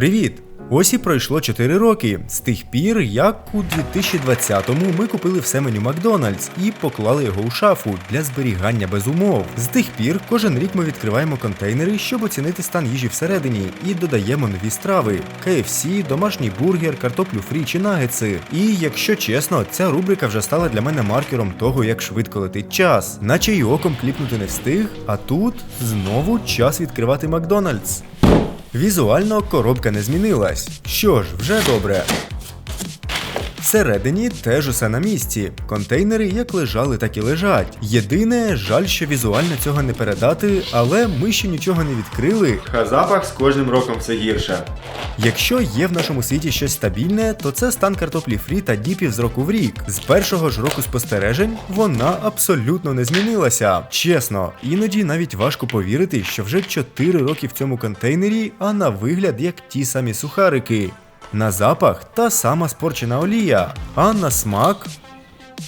Привіт! Ось і пройшло 4 роки з тих пір, як у 2020-му ми купили все меню Макдональдс і поклали його у шафу для зберігання без умов. З тих пір кожен рік ми відкриваємо контейнери, щоб оцінити стан їжі всередині, і додаємо нові страви: KFC, домашній бургер, картоплю фрі чи нагетси. І якщо чесно, ця рубрика вже стала для мене маркером того, як швидко летить час, наче й оком кліпнути не встиг, а тут знову час відкривати Макдональдс. Візуально коробка не змінилась. Що ж, вже добре. Всередині теж усе на місці. Контейнери як лежали, так і лежать. Єдине, жаль, що візуально цього не передати, але ми ще нічого не відкрили. А запах з кожним роком все гірше. Якщо є в нашому світі щось стабільне, то це стан картоплі фрі та діпів з року в рік. З першого ж року спостережень вона абсолютно не змінилася. Чесно, іноді навіть важко повірити, що вже 4 роки в цьому контейнері, а на вигляд як ті самі сухарики. На запах та сама спорчена олія, а на смак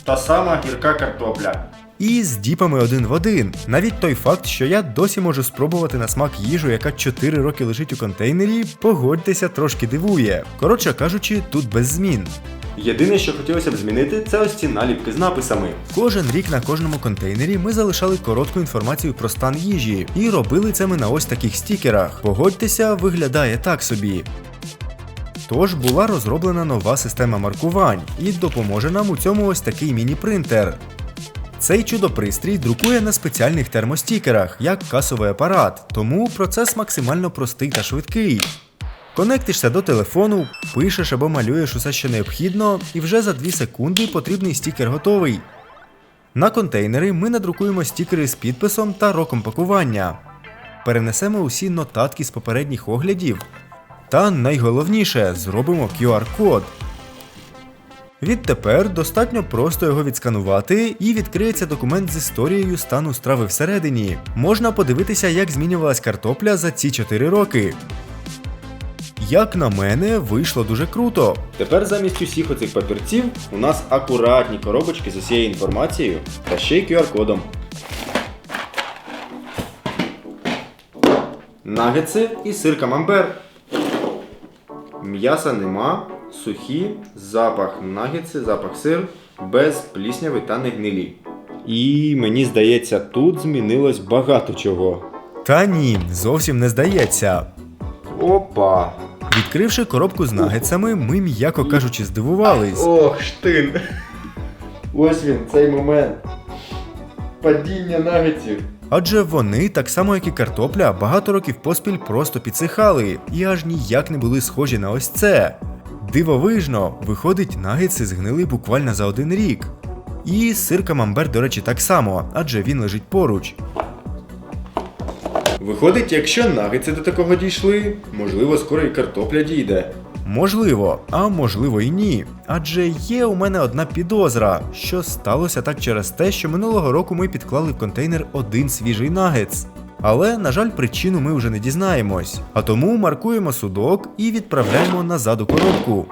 Та сама гірка картопля. і з діпами один в один. Навіть той факт, що я досі можу спробувати на смак їжу, яка 4 роки лежить у контейнері, погодьтеся, трошки дивує. Коротше кажучи, тут без змін. Єдине, що хотілося б змінити, це ось ці наліпки з написами. Кожен рік на кожному контейнері ми залишали коротку інформацію про стан їжі і робили це ми на ось таких стікерах. Погодьтеся, виглядає так собі. Тож була розроблена нова система маркувань і допоможе нам у цьому ось такий міні-принтер. Цей чудо-пристрій друкує на спеціальних термостікерах, як касовий апарат, тому процес максимально простий та швидкий. Конектишся до телефону, пишеш або малюєш усе, що необхідно, і вже за 2 секунди потрібний стікер готовий. На контейнери ми надрукуємо стікери з підписом та роком пакування. Перенесемо усі нотатки з попередніх оглядів. Та найголовніше зробимо QR-код. Відтепер достатньо просто його відсканувати і відкриється документ з історією стану страви всередині. Можна подивитися, як змінювалась картопля за ці 4 роки. Як на мене, вийшло дуже круто. Тепер замість усіх оцих папірців у нас акуратні коробочки з усією інформацією та ще й QR-кодом. Нагетси і сир камамбер. М'яса нема, сухі, запах нагетси, запах сир, без плісняви та не гнилі. І мені здається, тут змінилось багато чого. Та ні, зовсім не здається. Опа! Відкривши коробку з нагетсами, ми, м'яко кажучи, здивувались. Ох, штин. Ось він, цей момент. Падіння нагетсів. Адже вони, так само як і картопля, багато років поспіль просто підсихали і аж ніяк не були схожі на ось це. Дивовижно, виходить, нагетси згнили буквально за один рік. І сир камамбер, до речі, так само, адже він лежить поруч. Виходить, якщо нагетси до такого дійшли, можливо, скоро і картопля дійде. Можливо, а можливо і ні. Адже є у мене одна підозра, що сталося так через те, що минулого року ми підклали в контейнер один свіжий нагетс. Але, на жаль, причину ми вже не дізнаємось. А тому маркуємо судок і відправляємо назад у коробку.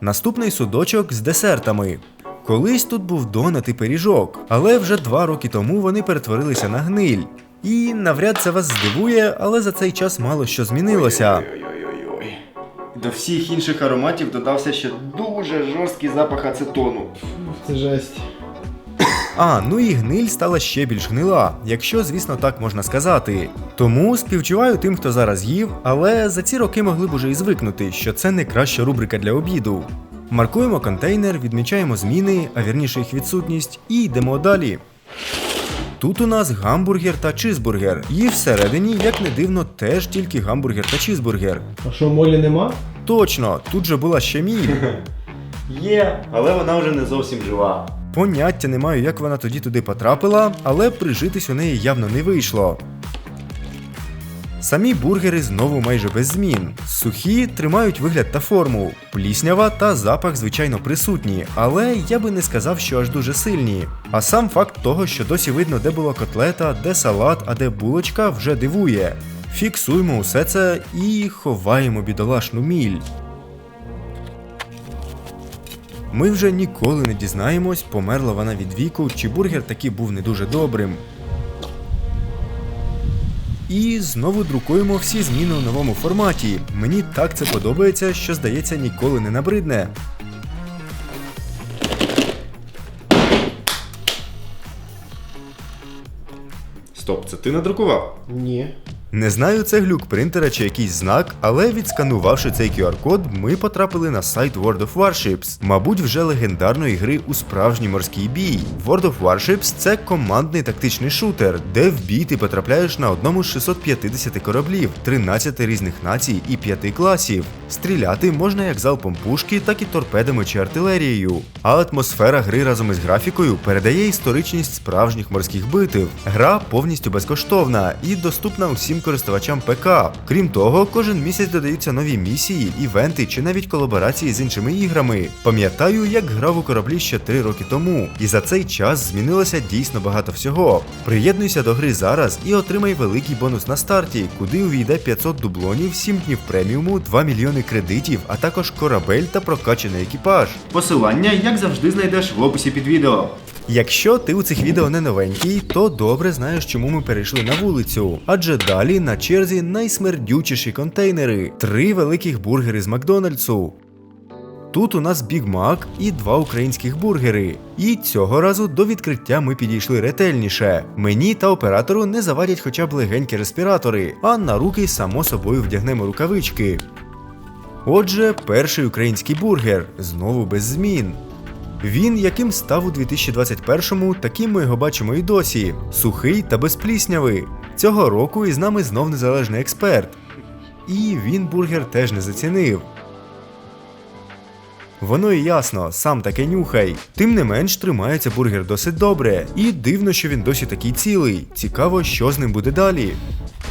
Наступний судочок з десертами. Колись тут був донат і пиріжок, але вже два роки тому вони перетворилися на гниль. І навряд це вас здивує, але за цей час мало що змінилося. До всіх інших ароматів додався ще дуже жорсткий запах ацетону. Це жесть. А, ну і гниль стала ще більш гнила, якщо, звісно, так можна сказати. Тому співчуваю тим, хто зараз їв, але за ці роки могли б уже і звикнути, що це не краща рубрика для обіду. Маркуємо контейнер, відмічаємо зміни, а вірніше їх відсутність, і йдемо далі. Тут у нас гамбургер та чизбургер, і всередині, як не дивно, теж тільки гамбургер та чизбургер. А що, молі нема? Точно, тут же була ще мій. Є, але вона вже не зовсім жива. Поняття не маю, як вона тоді туди потрапила, але прижитись у неї явно не вийшло. Самі бургери знову майже без змін. Сухі тримають вигляд та форму, пліснява та запах, звичайно, присутні, але я би не сказав, що аж дуже сильні. А сам факт того, що досі видно, де була котлета, де салат, а де булочка, вже дивує. Фіксуємо усе це і ховаємо бідолашну міль. Ми вже ніколи не дізнаємось, померла вона від віку, чи бургер таки був не дуже добрим. І знову друкуємо всі зміни у новому форматі. Мені так це подобається, що здається ніколи не набридне. Стоп, це ти надрукував? Ні. Не знаю, це глюк принтера чи якийсь знак, але відсканувавши цей QR-код, ми потрапили на сайт World of Warships, мабуть, вже легендарної гри у справжній морський бій. World of Warships це командний тактичний шутер, де в бій ти потрапляєш на одному з 650 кораблів, 13 різних націй і 5 класів. Стріляти можна як залпом пушки, так і торпедами чи артилерією. А атмосфера гри разом із графікою передає історичність справжніх морських битв. Гра повністю безкоштовна і доступна усім користувачам ПК. Крім того, кожен місяць додаються нові місії, івенти чи навіть колаборації з іншими іграми. Пам'ятаю, як грав у кораблі ще 3 роки тому, і за цей час змінилося дійсно багато всього. Приєднуйся до гри зараз і отримай великий бонус на старті, куди увійде 500 дублонів, 7 днів преміуму, 2 мільйони кредитів, а також корабель та прокачаний екіпаж. Посилання, як завжди, знайдеш в описі під відео. Якщо ти у цих відео не новенький, то добре знаєш, чому ми перейшли на вулицю. Адже далі на черзі найсмердючіші контейнери: три великих бургери з Макдональдсу. Тут у нас Біг Мак і два українських бургери. І цього разу до відкриття ми підійшли ретельніше. Мені та оператору не завадять хоча б легенькі респіратори, а на руки само собою вдягнемо рукавички. Отже, перший український бургер знову без змін. Він, яким став у 2021-му, таким ми його бачимо і досі: сухий та безпліснявий. Цього року із нами знов незалежний експерт. І він бургер теж не зацінив. Воно і ясно, сам таке нюхай. Тим не менш, тримається бургер досить добре. І дивно, що він досі такий цілий. Цікаво, що з ним буде далі.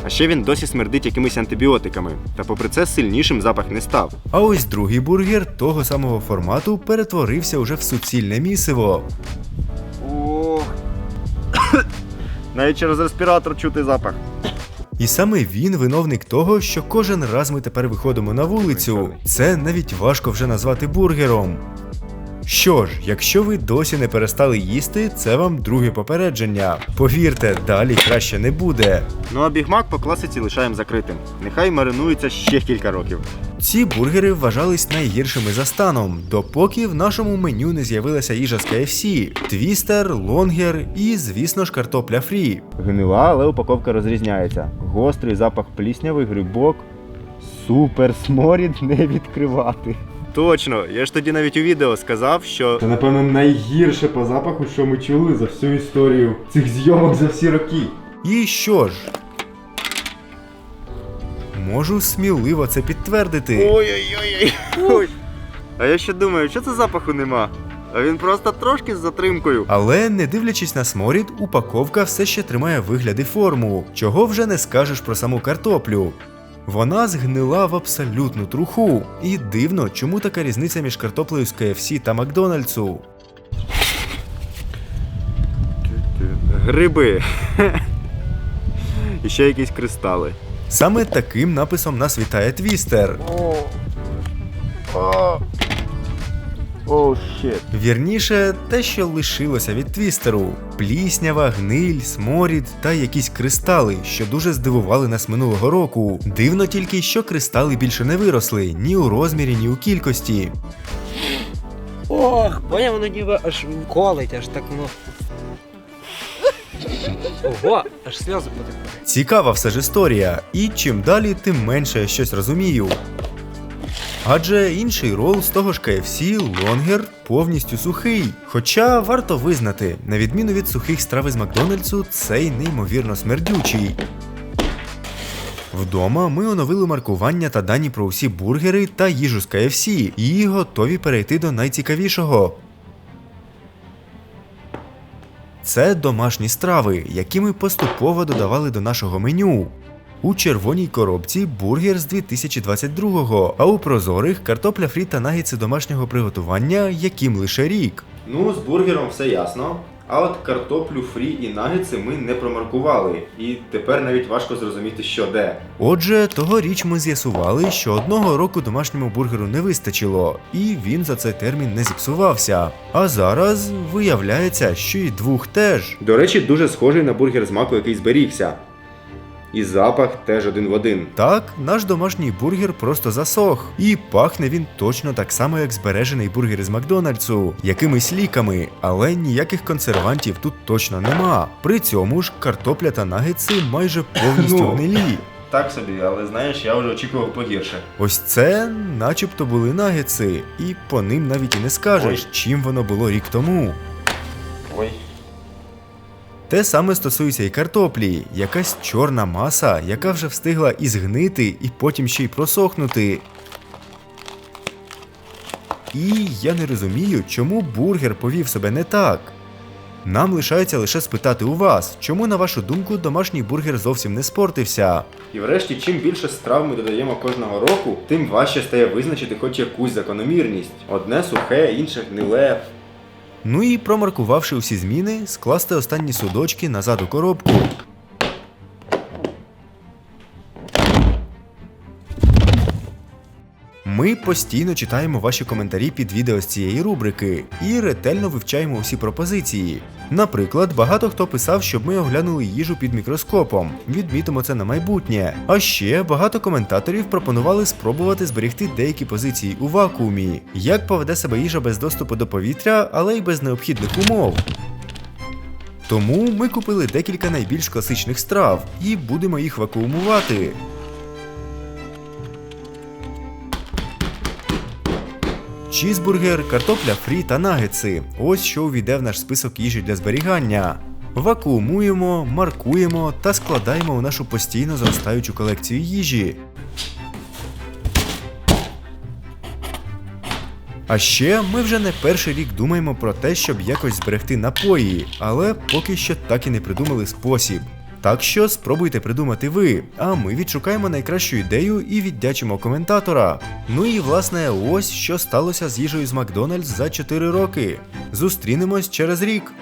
А ще він досі смердить якимись антибіотиками, та попри це сильнішим запах не став. А ось другий бургер того самого формату перетворився уже в суцільне місиво. Ох. Навіть через респіратор чути запах. І саме він виновник того, що кожен раз ми тепер виходимо на вулицю. Це навіть важко вже назвати бургером. Що ж, якщо ви досі не перестали їсти, це вам друге попередження. Повірте, далі краще не буде. Ну а бігмак по класиці лишаємо закритим. Нехай маринується ще кілька років. Ці бургери вважались найгіршими за станом, допоки в нашому меню не з'явилася їжа з KFC, твістер, лонгер і, звісно ж, картопля фрі. Гнила, але упаковка розрізняється. Гострий запах пліснявий, грибок. Супер сморід не відкривати. Точно, я ж тоді навіть у відео сказав, що. Це, напевно, найгірше по запаху, що ми чули за всю історію цих зйомок за всі роки. І що ж? Можу сміливо це підтвердити. Ой-ой-ой. Ой. А я ще думаю, що це запаху нема. А він просто трошки з затримкою. Але не дивлячись на сморід, упаковка все ще тримає вигляд і форму, чого вже не скажеш про саму картоплю. Вона згнила в абсолютну труху. І дивно, чому така різниця між картоплею з KFC та Макдональдсу. Гриби. І ще якісь кристали. Саме таким написом нас вітає твістер. Вірніше, те, що лишилося від твістеру: пліснява, гниль, сморід та якісь кристали, що дуже здивували нас минулого року. Дивно тільки, що кристали більше не виросли ні у розмірі, ні у кількості. Ох, поняв, воно ніби аж колить, аж так воно. Ого, аж сльози потекли. Цікава все ж історія, і чим далі, тим менше я щось розумію. Адже інший рол з того ж KFC, лонгер, повністю сухий. Хоча варто визнати, на відміну від сухих страв із Макдональдсу, цей неймовірно смердючий. Вдома ми оновили маркування та дані про усі бургери та їжу з KFC і готові перейти до найцікавішого. Це домашні страви, які ми поступово додавали до нашого меню. У червоній коробці бургер з 2022-го, а у прозорих картопля фрі та нагідси домашнього приготування, яким лише рік. Ну, з бургером все ясно. А от картоплю фрі і нагетси ми не промаркували. І тепер навіть важко зрозуміти, що де. Отже, тогоріч ми з'ясували, що одного року домашньому бургеру не вистачило, і він за цей термін не зіпсувався. А зараз виявляється, що і двох теж. До речі, дуже схожий на бургер з маку, який зберігся. І запах теж один в один. Так, наш домашній бургер просто засох. І пахне він точно так само, як збережений бургер із Макдональдсу, якимись ліками, але ніяких консервантів тут точно нема. При цьому ж картопля та нагетси майже повністю Ну. гнилі. Так собі, але знаєш, я вже очікував погірше. Ось це начебто були нагетси, і по ним навіть і не скажеш, Ой. чим воно було рік тому. Ой. Те саме стосується і картоплі, якась чорна маса, яка вже встигла і згнити, і потім ще й просохнути. І я не розумію, чому бургер повів себе не так. Нам лишається лише спитати у вас, чому, на вашу думку, домашній бургер зовсім не спортився. І врешті, чим більше страв ми додаємо кожного року, тим важче стає визначити хоч якусь закономірність. Одне сухе, інше гниле. Ну і промаркувавши усі зміни, скласти останні судочки назад у коробку. Ми постійно читаємо ваші коментарі під відео з цієї рубрики і ретельно вивчаємо усі пропозиції. Наприклад, багато хто писав, щоб ми оглянули їжу під мікроскопом. Відмітимо це на майбутнє. А ще багато коментаторів пропонували спробувати зберегти деякі позиції у вакуумі. Як поведе себе їжа без доступу до повітря, але й без необхідних умов. Тому ми купили декілька найбільш класичних страв і будемо їх вакуумувати. Чізбургер, картопля фрі та нагетси. Ось що увійде в наш список їжі для зберігання. Вакуумуємо, маркуємо та складаємо у нашу постійно зростаючу колекцію їжі. А ще ми вже не перший рік думаємо про те, щоб якось зберегти напої, але поки що так і не придумали спосіб. Так що спробуйте придумати ви, а ми відшукаємо найкращу ідею і віддячимо коментатора. Ну і власне, ось що сталося з їжею з Макдональдс за 4 роки. Зустрінемось через рік.